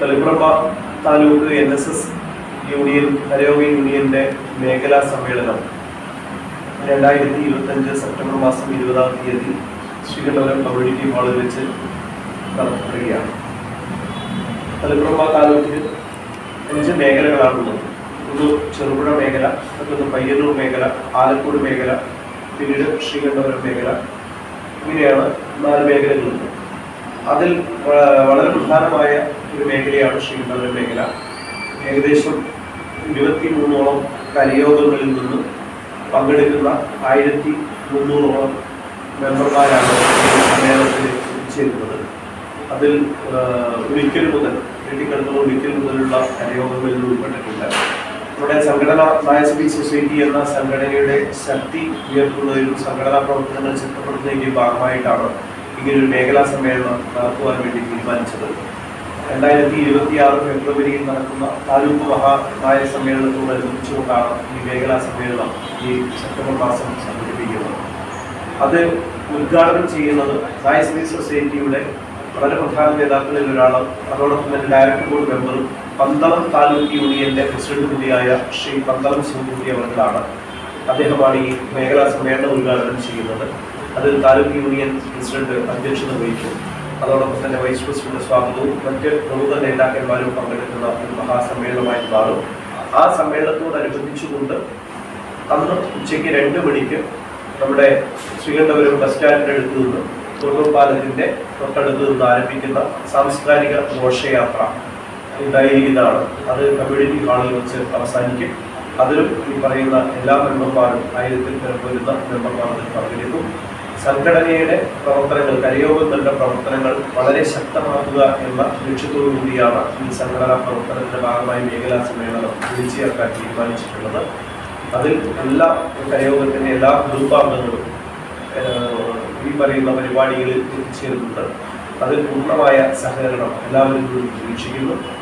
Taliparamba taluk N S S union കരയോഗ യൂണിയന്റെ മേഖലാ സമ്മേളനം രണ്ടായിരത്തി ഇരുപത്തഞ്ച് സെപ്റ്റംബർ മാസം ഇരുപതാം തീയതി ശ്രീകണ്ഠപുരം കമ്മ്യൂണിറ്റി ഹാളിൽ വെച്ച് നടത്തുകയാണ്. തളിപ്രഭ താലൂക്കിൽ അഞ്ച് മേഖലകളാണുള്ളത്. ഒന്ന് ചെറുപുഴ മേഖല മറ്റൊന്ന് പയ്യന്നൂർ മേഖല ആലക്കോട് മേഖല പിന്നീട് ശ്രീകണ്ഠപുരം മേഖല. ഇങ്ങനെയാണ് നാല് മേഖലകളുണ്ട് അതിൽ വളരെ പ്രധാനമായ ഒരു മേഖലയാണ് ശ്രീകണ്ഠപുരം മേഖല. ഏകദേശം ഇരുപത്തി മൂന്നോളം കലയോഗങ്ങളിൽ നിന്ന് പങ്കെടുക്കുന്ന ആയിരത്തി മുന്നൂറോളം മെമ്പർമാരാണ് സമ്മേളനത്തിൽ ചേരുന്നത് അതിൽ ഒരിക്കൽ മുതൽ വെട്ടിക്കടുത്തുള്ള ഒരിക്കൽ മുതലുള്ള കരയോഗങ്ങളിൽ ഉൾപ്പെട്ടിട്ടുണ്ട്. നമ്മുടെ സംഘടന നായസബി സൊസൈറ്റി എന്ന സംഘടനയുടെ ശക്തി ഉയർത്തുന്നതിലും സംഘടനാ പ്രവർത്തനങ്ങൾ ശക്തപ്പെടുത്തുന്നതിന്റെ ഭാഗമായിട്ടാണ് ഇങ്ങനെ ഒരു മേഖലാ സമ്മേളനം നടത്തുവാൻ വേണ്ടി തീരുമാനിച്ചത്. രണ്ടായിരത്തി ഇരുപത്തി ആറ് ഫെബ്രുവരിയിൽ നടക്കുന്ന താലൂക്ക് മഹാനായ സമ്മേളനത്തോടനുബന്ധിച്ചുകൊണ്ടാണ് ഈ മേഖലാ സമ്മേളനം ഈ സെപ്റ്റംബർ മാസം സംഘടിപ്പിക്കുന്നത്. അത് ഉദ്ഘാടനം ചെയ്യുന്നത് നായസ്മി സൊസൈറ്റിയുടെ വളരെ പ്രധാന നേതാക്കളിൽ ഒരാളും അതോടൊപ്പം തന്നെ ഡയറക്ടർ ബോർഡ് മെമ്പറും പന്തളം താലൂക്ക് യൂണിയന്റെ പ്രസിഡന്റ് കൂടിയായ ശ്രീ പന്തളം ശിവകുട്ടി അവർക്കാണ് അദ്ദേഹമാണ് ഈ മേഖലാ സമ്മേളനം ഉദ്ഘാടനം ചെയ്യുന്നത്. അതിൽ താലൂക്ക് യൂണിയൻ പ്രസിഡന്റ് അധ്യക്ഷത വഹിച്ചു അതോടൊപ്പം തന്നെ വൈസ് പ്രസിഡന്റ് സ്വാഗതവും മറ്റ് പ്രമുഖ നേതാക്കന്മാരും പങ്കെടുക്കുന്ന ഒരു മഹാസമ്മേളനമായി മാറും. ആ സമ്മേളനത്തോടനുബന്ധിച്ചുകൊണ്ട് അന്ന് ഉച്ചയ്ക്ക് രണ്ട് മണിക്ക് നമ്മുടെ ശ്രീകണ്ഠപുരം ബസ് സ്റ്റാൻഡിന്റെ അടുത്ത് നിന്ന് പാലത്തിന്റെ തൊട്ടടുത്ത് നിന്ന് ആരംഭിക്കുന്ന സാംസ്കാരിക ഘോഷയാത്ര ഉണ്ടായിരിക്കുന്നതാണ്. അത് കമ്മ്യൂണിറ്റി ഹാളിൽ വെച്ച് അവസാനിക്കും. അതിലും ഈ പറയുന്ന എല്ലാ മെമ്പർമാരും ആയിരത്തിൽ പേർ വരുന്ന മെമ്പർമാർ പങ്കെടുക്കും. സംഘടനയുടെ പ്രവർത്തനങ്ങൾ കരയോഗങ്ങളുടെ പ്രവർത്തനങ്ങൾ വളരെ ശക്തമാക്കുക എന്ന ലക്ഷ്യത്തോടു കൂടിയാണ് ഈ സംഘടനാ പ്രവർത്തനത്തിന്റെ ഭാഗമായി മേഖലാ സമ്മേളനം വിളിച്ചു തീരുമാനിച്ചിട്ടുള്ളത്. അതിൽ എല്ലാ കരയോഗത്തിന്റെ എല്ലാ ഗ്രൂപ്പാംഗങ്ങളും ഈ പറയുന്ന പരിപാടികളിൽ എത്തിച്ചേരുന്നുണ്ട് അതിൽ പൂർണമായ സഹകരണം എല്ലാവരും പ്രതീക്ഷിക്കുന്നു